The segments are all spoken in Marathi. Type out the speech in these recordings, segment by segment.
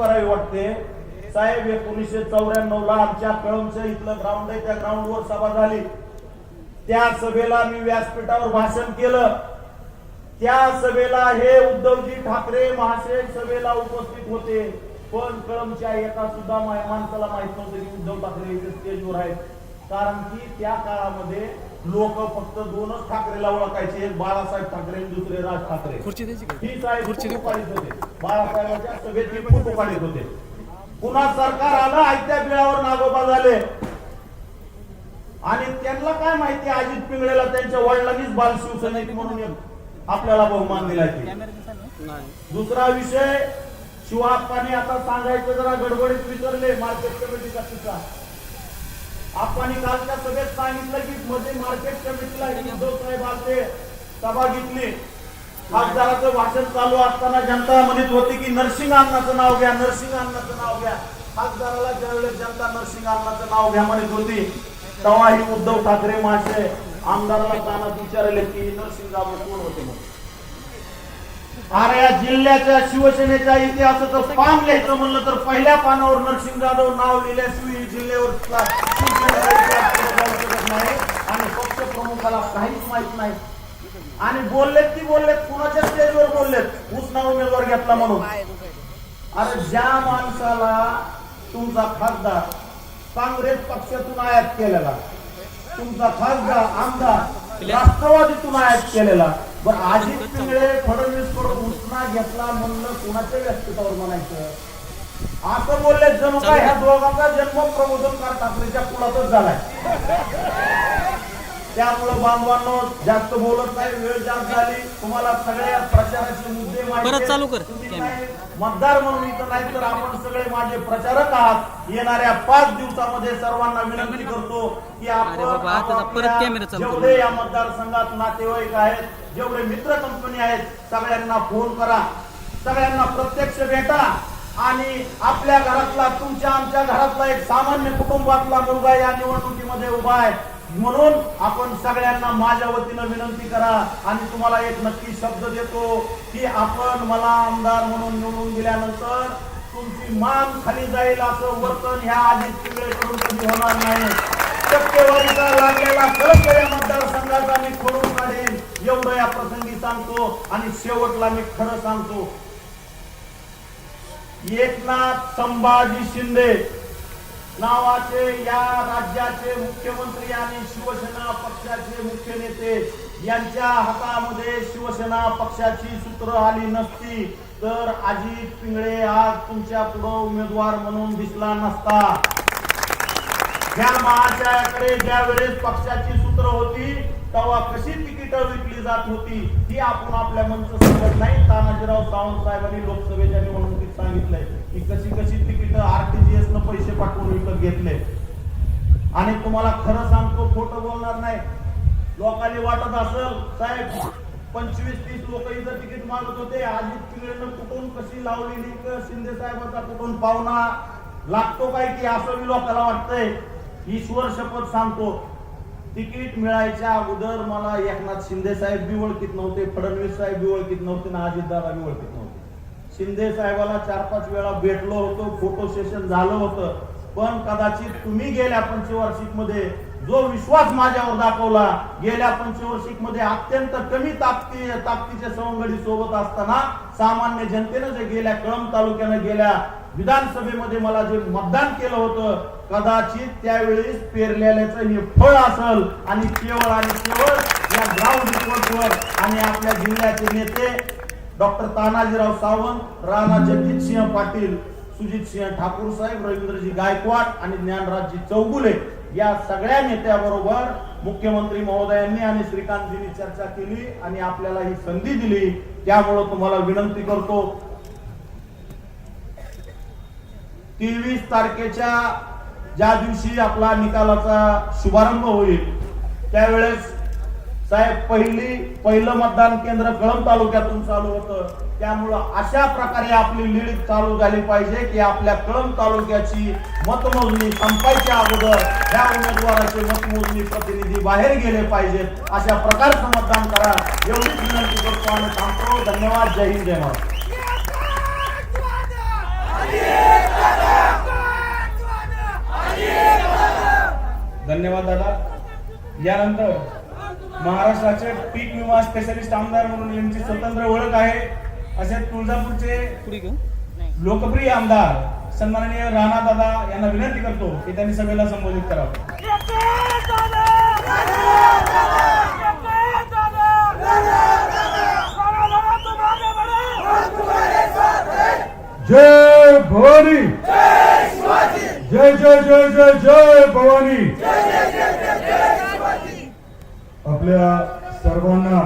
करावी वाटते. साहेब एकोणीसशे चौऱ्याण्णव ला आमच्या कळमचं इथलं ग्राउंड आहे त्या ग्राउंडवर सभा झाली. त्या सभेला मी व्यासपीठावर भाषण केलं. त्या सभेला हे उद्धवजी ठाकरे महाशय सभेला उपस्थित होते. पण कळमच्या एका सुद्धा माणसाला माहीत नव्हतं की उद्धव ठाकरे इथे स्टेजवर आहेत. कारण की त्या काळामध्ये लोक फक्त दोनच ठाकरेला ओळखायचे एक बाळासाहेब ठाकरे आणि दुसरे राज ठाकरे? ही साहेब होते. बाळासाहेबांच्या सभेत फोटो काढत होते. पुन्हा सरकार आलं आयत्या बिळावर नागोबा झाले. आणि त्यांना काय माहिती अजित पिंगळेला त्यांच्या वडिलांनीच बाल शिवसैनिक म्हणून आपल्याला बहुमान दिला दुसरा विषय शिवाप्पाने आता सांगायचं जरा गडबडीत विसरले मार्केट कमिटीचा किस्सा. आपण कालच्या सभेत सांगितलं की मध्ये मार्केट कमिटीला उद्धव साहेब आलते सभा घेतली. खासदाराचं भाषण चालू असताना जनता म्हणत होती की नरसिंग अण्णाचं नाव घ्या नरसिंग अण्णाचं नाव घ्या. खासदाराला ज्यावेळेस जनता नरसिंग अण्णाचं नाव घ्या म्हणत होती तेव्हा ही उद्धव ठाकरे मासे आमदाराला कानात विचारले की नरसिंग बाबू कोण होते म्हणून. अरे या जिल्ह्याच्या शिवसेनेच्या इतिहासाचं पान लिहायचं म्हणलं तर पहिल्या पानावर नरसिंह जाधव नाव लिहिल्याशिवाय जिल्ह्यावर नाही. आणि पक्ष प्रमुखाला काहीच माहीत नाही. आणि बोललेत ती बोललेत कुणाच्या स्टेजवर बोललेत? उसना उमेदवार घेतला म्हणून. अरे ज्या माणसाला तुमचा खासदार काँग्रेस पक्षातून आयात केलेला तुमचा खासदार आमदार राष्ट्रवादीतून आयात केलेला बरं अजित पिंगळे फडणवीसकडून उसना घेतला म्हणलं कुणाच्या व्यासपीठावर म्हणायचं असं बोलले जणू काय ह्या दोघांचा जन्म प्रबोधनकार ठाकरेच्या कुळातच झालाय त्यामुळं बांधवांनो जास्त बोलत नाही वेळ जास्त झाली तुम्हाला सगळ्या प्रचाराचे मुद्दे माहिती. चालू कर. मतदार म्हणून इथं नाही तर आपण सगळे माझे प्रचारक आहात येणाऱ्या पाच दिवसामध्ये सर्वांना विनंती करतो की आपण. जेवढे या मतदारसंघात नातेवाईक आहेत जेवढे मित्र कंपनी आहेत सगळ्यांना फोन करा. सगळ्यांना प्रत्यक्ष भेटा. आणि आपल्या घरातला तुमच्या आमच्या घरातला एक सामान्य कुटुंबातला मुलगा या निवडणुकीमध्ये उभा आहे. म्हणून आपण सगळ्यांना माझ्या वतीनं विनंती करा. आणि तुम्हाला एक नक्की शब्द देतो की आपण मला आमदार म्हणून निवडून दिल्यानंतर तुमची मान खाली जाईल असं वर्तन ह्या अजित पिंगळेकडून कधी होणार नाही. टक्केवारीचा लागलेला खरंच या मतदारसंघाचा मी खोडून काढेन. एवढं या प्रसंगी सांगतो आणि शेवटला मी खरं सांगतो. एकनाथ संभाजी शिंदे नावाचे या राज्याचे मुख्यमंत्री आणि शिवसेना पक्षाचे मुख्य नेते यांच्या हातामध्ये शिवसेना पक्षाची सूत्र आली नसती तर अजित पिंगळे आज तुमच्यापुढे उमेदवार म्हणून दिसला नसता. या महाशयाकडे ज्या वेळेस पक्षाची सूत्र होती तेव्हा कशी तिकीट विकली जात होती ही आपण आपल्या मंच सांगत नाही. तानाजीराव सावंत साहेबांनी लोकसभेच्या निवडणुकीत सांगितलंय की कशी कशी तिकीट आरटीजीएस न पैसे पाठवून विकत घेतले. आणि तुम्हाला खरं सांगतो खोटं बोलणार नाही. लोकांनी वाटत असल साहेब पंचवीस तीस लोक इथं तिकीट मागत होते. अजित पिंगळेनं कुठून कशी लावलेली शिंदे साहेबांचा कुठून पाहुणा? लागतो काय की असं मी लोकांना वाटतंय? ईश्वर शपथ सांगतो. तिकीट मिळायच्या अगोदर मला एकनाथ शिंदे साहेब बी ओळखीत नव्हते फडणवीस साहेब बी ओळखीत नव्हते ना अजितदादा बी ओळखीत नव्हते. शिंदे साहेबाला चार पाच वेळा भेटलो होतो फोटो सेशन झालं होतं. पण कदाचित तुम्ही गेल्या पंचवार्षिकमध्ये जो विश्वास माझ्यावर दाखवला गेल्या पंचवार्षिकमध्ये अत्यंत कमी ताकदी ताकदीच्या सवंगडी सोबत असताना सामान्य जनतेनं जे गेल्या कळंब तालुक्यानं गेल्या विधानसभेमध्ये मला जे मतदान केलं होतं कदाचित त्यावेळेस पेरलेल्याचं हे फळ असल आणि केवळ आणि केवळ या ग्राउंड रिपोर्टवर आणि आपल्या जिल्ह्याचे नेते डॉक्टर तानाजीराव सावंत राणा जगजित सिंह पाटील सुजित सिंह ठाकूर साहेब रवींद्रजी गायकवाड आणि ज्ञानराजजी चौगुले या सगळ्या नेत्याबरोबर मुख्यमंत्री महोदयांनी आणि श्रीकांतजींनी चर्चा केली आणि आपल्याला ही संधी दिली. त्यामुळं तुम्हाला विनंती करतो तेवीस तारखेच्या ज्या दिवशी आपला निकालाचा शुभारंभ होईल त्यावेळेस साहेब पहिली पहिलं मतदान केंद्र कळंब तालुक्यातून चालू होतं. त्यामुळं अशा प्रकारे आपली लीड चालू झाली पाहिजे की आपल्या कळंब तालुक्याची मतमोजणी संपायच्या अगोदर ह्या उमेदवाराचे मतमोजणी प्रतिनिधी बाहेर गेले पाहिजेत. अशा प्रकारचं मतदान करा. एवढीच विनंती करतो आणि थांबतो. धन्यवाद. जय हिंद. जय महाराज धन्यवाद दादा यानंतर महाराष्ट्राचे पीक विमा स्पेशलिस्ट आमदार म्हणून यांची स्वतंत्र ओळख आहे. असे तुळजापूरचे लोकप्रिय आमदार सन्माननीय राणा दादा यांना विनंती करतो की त्यांनी सभेला संबोधित करावं. जय भवानी. जय जय जय जय जय भवानी. आपल्या सर्वांना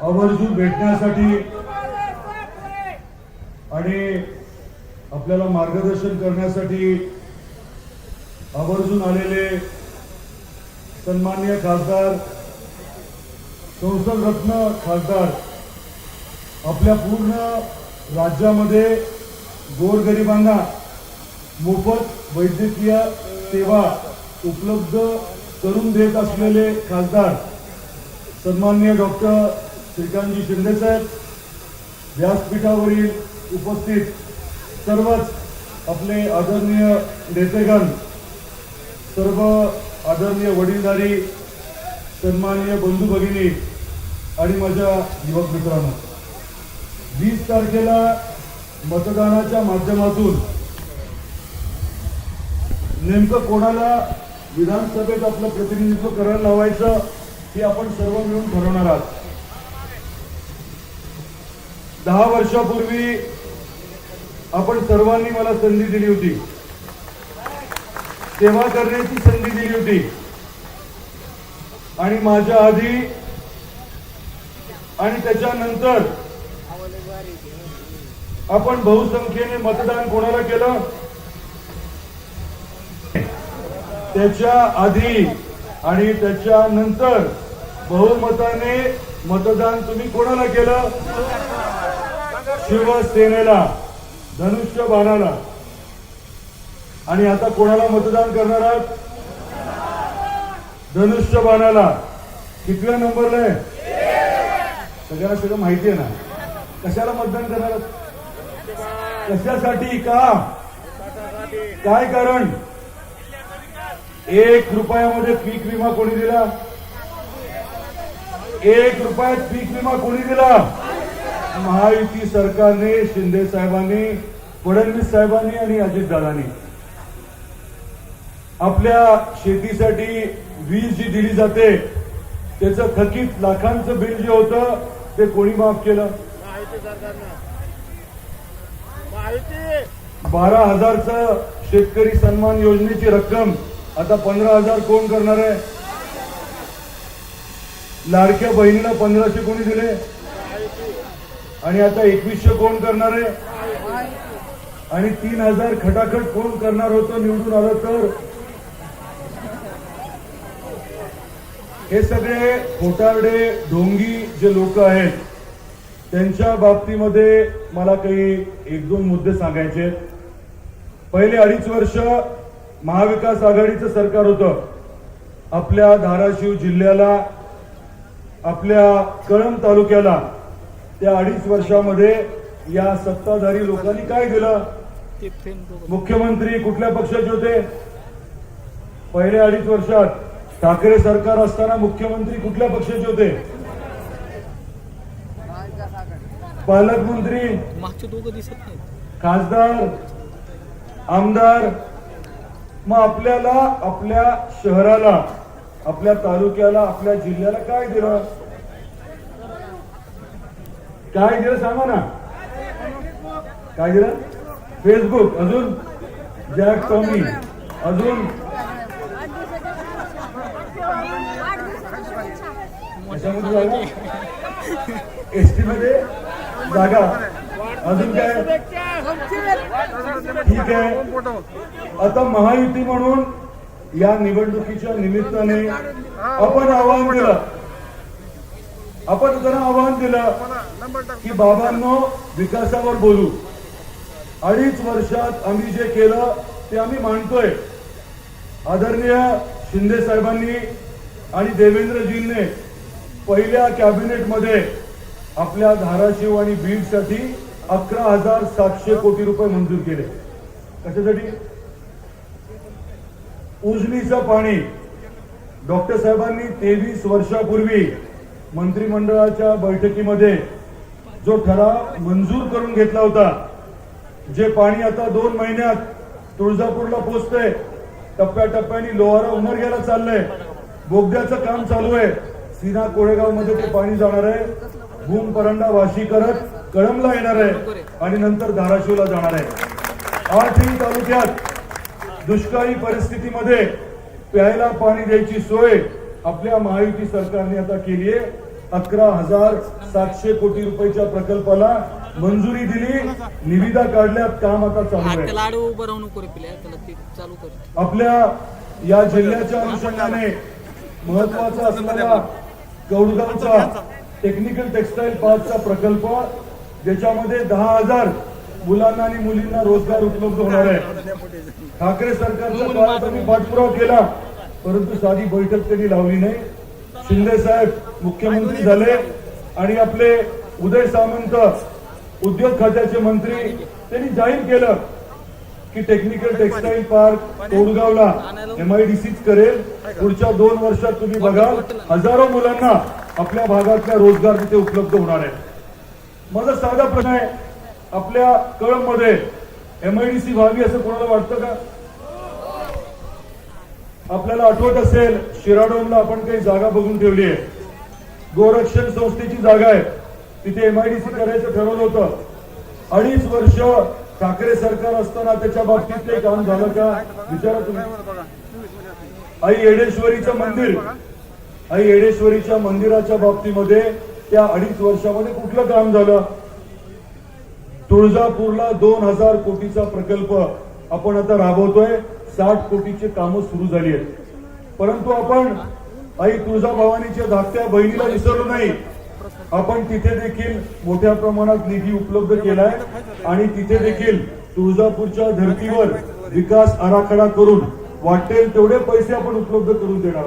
आवर्जून भेटण्यासाठी आणि आपल्याला मार्गदर्शन करण्यासाठी आवर्जून आलेले सन्मान्य खासदार संसदरत्न खासदार आपल्या पूर्ण राज्यामध्ये गोरगरिबांना मोफत वैद्यकीय सेवा उपलब्ध करून देत असलेले खासदार सन्मान्य डॉक्टर श्रीकांतजी शिंदे साहेब व्यासपीठावरील उपस्थित सर्वच आपले आदरणीय नेतेगण सर्व आदरणीय वडीलधारी सन्माननीय बंधू भगिनी आणि माझ्या युवक मित्रांनो वीस तारखेला मतदानाच्या माध्यमातून नेमकं कोणाला विधानसभेत आपलं प्रतिनिधित्व करायला लावायचं हे आपण सर्व मिळून ठरवणार आहात. दहा वर्षापूर्वी आपण सर्वांनी मला संधी दिली होती. सेवा करण्याची संधी दिली होती. आणि माझ्या आधी आणि त्याच्यानंतर आपण बहुसंख्येने मतदान कोणाला केलं? त्याच्या आधी आणि त्याच्यानंतर बहुमताने मतदान तुम्ही कोणाला केलं? शिवसेनेला धनुष्य बाणाला. आणि आता कोणाला मतदान करणार आहात? धनुष्य बाणाला. कितव्या नंबरला आहे? सगळ्यांना सगळं माहिती आहे ना. कशाला मतदान करणार कशासाठी का? काय कारण? एक रुपयामध्ये पीक विमा कोणी दिला? एक रुपयात पीक विमा कोणी दिला? महायुती सरकारने शिंदे साहेबांनी फडणवीस साहेबांनी आणि अजितदादांनी आपल्या शेतीसाठी वीज जी दिली जाते त्याचं थकीत लाखांचं बिल जे होतं ते कोणी माफ केलं? बारा हजारचं शेतकरी सन्मान योजनेची रक्कम आता पंधरा हजार कोण करणार आहे? लाडक्या बहिणीला पंधराशे कोणी दिले? आणि आता एकवीसशे कोण करणार आहे? आणि तीन हजार खटाखट कोण करणार होतं निवडून आलं तर? हे सगळे खोटारडे ढोंगी जे लोक आहेत त्यांच्या बाबतीमध्ये मला काही एक दोन मुद्दे सांगायचे पहिले अडीच वर्ष महाविकास आघाडीचं सरकार होतं. आपल्या धाराशिव जिल्ह्याला आपल्या कळंब तालुक्याला त्या अडीच वर्षामध्ये या सत्ताधारी लोकांनी काय दिलं? मुख्यमंत्री कुठल्या पक्षाचे होते? पहिल्या अडीच वर्षात ठाकरे सरकार असताना मुख्यमंत्री कुठल्या पक्षाचे होते? पालकमंत्री मागचे दोघं दिसत नाहीत. खासदार आमदार मग आपल्याला आपल्या शहराला आपल्या तालुक्याला आपल्या जिल्ह्याला काय दिलं? काय दिलं सांगा ना? काय दिलं? फेसबुक अजून? जॅक टॉमी अजून? एस टी एसटी मध्ये? जागा. अजून काय? ठीक आहे. आता महायुती म्हणून या निवडणुकीच्या निमित्ताने आपण आव्हान दिलं आपण त्यांना आव्हान दिलं की बाबांनो विकासावर बोलू. अडीच वर्षात आम्ही जे केलं ते आम्ही मांडतोय आदरणीय शिंदे साहेबांनी आणि देवेंद्रजींनी पहिल्या कॅबिनेटमध्ये आपल्या धाराशिव आणि बीडसाठी अकरा हजार सातशे कोटी रुपये मंजूर केले. कशासाठी? उजनीचं पाणी. डॉक्टर साहेबांनी तेवीस वर्षापूर्वी मंत्रिमंडळाच्या बैठकीमध्ये जो ठराव मंजूर करून घेतला होता जे पाणी आता दोन महिन्यात तुळजापूरला पोहोचतंय टप्प्याटप्प्याने लोहारा उमरग्याला चाललंय. बोगद्याचं काम चालू आहे. सीना कोळेगावमध्ये ते पाणी जाणार आहे. भूम परंडा वाशी करत कळमला येणार आहे आणि नंतर धाराशिवला जाणार आहे. आठही तालुक्यात दुष्काळी परिस्थितीमध्ये प्यायला पाणी द्यायची सोय आपल्या महायुती सरकारने आता केली आहे. अकरा हजार सातशे कोटी रुपयाच्या प्रकल्पाला मंजुरी दिली. निविदा काढल्यात. काम आता चालू आहे. आपल्या या जिल्ह्याच्या अनुषंगाने महत्त्वाचा असलेला कौडगावचा टेक्निकल टेक्सटाईल पार्कचा प्रकल्प ज्याच्यामध्ये दहा हजार मुलांना आणि मुलींना रोजगार उपलब्ध होणार आहे. ठाकरे आम्ही पाठपुरावा केला परंतु साधी बैठक त्यांनी लावली नाही. शिंदे साहेब मुख्यमंत्री झाले आणि आपले उदय सामंत उद्योग खात्याचे मंत्री त्यांनी जाहीर केलं की टेक्निकल टेक्सटाईल पार्क कोडगावला एमआयडीसीच करेल. पुढच्या दोन वर्षात तुम्ही बघाल हजारो मुलांना आपल्या भागातल्या रोजगार तिथे उपलब्ध होणार आहे. माझा साधा प्रश्न आहे आपल्या कळममध्ये एमआयडीसी व्हावी असं कोणाला वाटतं का? आपल्याला आठवत असेल शिराडोनला आपण काही जागा बघून ठेवली आहे. गोरक्षण संस्थेची जागा आहे. तिथे एमआयडीसी करायचं ठरवलं होतं. अडीच वर्ष ठाकरे सरकार असताना त्याच्या बाबतीत ते काम झालं का? विचारा तुम्ही. आई येडेश्वरीचं मंदिर. आई येडेश्वरीच्या मंदिराच्या बाबतीमध्ये त्या अडीच वर्षामध्ये कुठलं काम झालं? तुळजापूरला दोन हजार कोटीचा प्रकल्प आपण आता राबवतोय. साठ कोटीचे कामं सुरू झाली आहेत. परंतु आपण आई तुळजाभवानीच्या धाकट्या बहिणीला विसरलो नाही. आपण तिथे देखील मोठ्या प्रमाणात निधी उपलब्ध केलाय आणि तिथे देखील तुळजापूरच्या धर्तीवर विकास आराखडा करून वाटेल तेवढे पैसे आपण उपलब्ध करून देणार